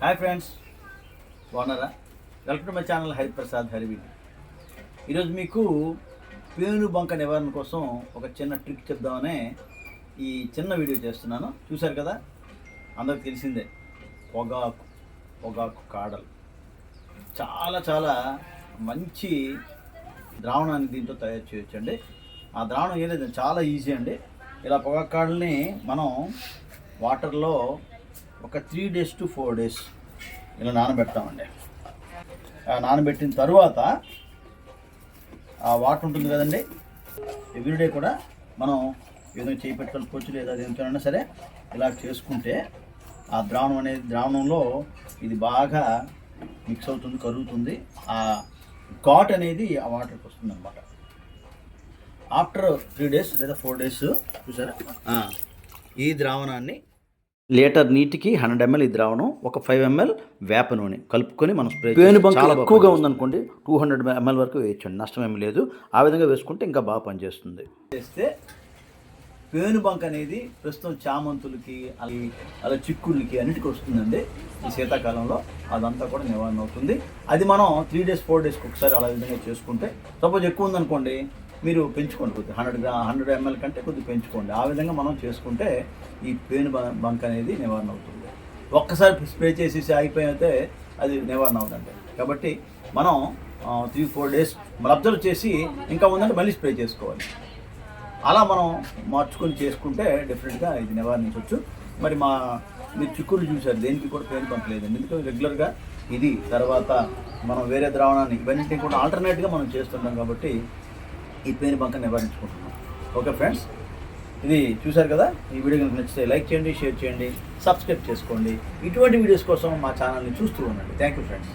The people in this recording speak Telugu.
హాయ్ ఫ్రెండ్స్ బాగున్నారా? Welcome to my channel Hariprasad హరివి ఈరోజు మీకు పేను బంక నివారణ కోసం ఒక చిన్న ట్రిక్ చెప్దామనే ఈ చిన్న వీడియో చేస్తున్నాను. చూశారు కదా? అందరికి తెలిసిందే. పొగాకు పొగాకు కాడలు. చాలా చాలా మంచి ద్రావణాన్ని దీంతో తయారు చేయొచ్చండి. ఆ ద్రావణం ఏదైతే చాలా ఈజీ అండి. ఇలా పొగాకు కాడల్ని మనం వాటర్లో ఒక three days two four days ఇలా నానబెడతామండి. ఆ నానబెట్టిన తర్వాత ఆ వాటర్ ఉంటుంది కదండి ఎవ్రీడే కూడా మనం ఏదో చేయి లేదా దేనితోనైనా సరే ఇలా చేసుకుంటే ఆ ద్రావణం అనేది ద్రావణంలో ఇది బాగా మిక్స్ అవుతుంది కరుగుతుంది. ఆ ఘాట్ అనేది ఆ వాటర్కి వస్తుంది అనమాట ఆఫ్టర్ త్రీ డేస్ లేదా ఫోర్ డేస్ చూసారా? ఈ ద్రావణాన్ని లీటర్ నీటికి హండ్రెడ్ ఎంఎల్ ఈ ద్రావణం ఒక ఫైవ్ ఎంఎల్ వేప నూనె కలుపుకొని మనం స్ప్రే పేను బంక్ చాలా ఎక్కువగా ఉందనుకోండి టూ హండ్రెడ్ ఎంఎల్ వరకు వేయచ్చండి నష్టం ఏమి లేదు. ఆ విధంగా వేసుకుంటే ఇంకా బాగా పనిచేస్తుంది. చేస్తే పేను బంక్ అనేది ప్రస్తుతం చామంతులకి అలా అలా చిక్కుళ్ళకి అన్నిటికీ వస్తుందండి. ఈ శీతాకాలంలో అదంతా కూడా నివారణ అవుతుంది. అది మనం త్రీ డేస్ ఫోర్ డేస్కి ఒకసారి అలా విధంగా చేసుకుంటే సపోజ్ ఎక్కువ ఉందనుకోండి మీరు పెంచుకోండి కొద్దిగా. హండ్రెడ్ గ్రా హండ్రెడ్ ఎంఎల్ కంటే కొద్దిగా పెంచుకోండి. ఆ విధంగా మనం చేసుకుంటే ఈ పేను బంక్ అనేది నివారణ అవుతుంది. ఒక్కసారి స్ప్రే చేసేసి ఆగిపోయితే అది నివారణ అవుతుంది కాబట్టి మనం త్రీ ఫోర్ డేస్ మనం అబ్జర్వ్ చేసి ఇంకా ఉందంటే మళ్ళీ స్ప్రే చేసుకోవాలి. అలా మనం మార్చుకొని చేసుకుంటే డెఫినెట్గా ఇది నివారించవచ్చు. మరి మా మీరు చిక్కులు చూసారు దేనికి కూడా పేరు లేదండి. ఎందుకంటే రెగ్యులర్గా ఇది తర్వాత మనం వేరే ద్రావణాన్ని ఇవన్నింటినీ కూడా ఆల్టర్నేట్గా మనం చేస్తుంటాం కాబట్టి ఈ పేరు బంక నివారించుకుంటున్నాం. Okay friends? ఇది చూశారు కదా? ఈ వీడియో కనుక నచ్చితే లైక్ చేయండి షేర్ చేయండి సబ్స్క్రైబ్ చేసుకోండి. ఇటువంటి వీడియోస్ కోసం మా ఛానల్ని చూస్తూ ఉండండి. Thank you friends.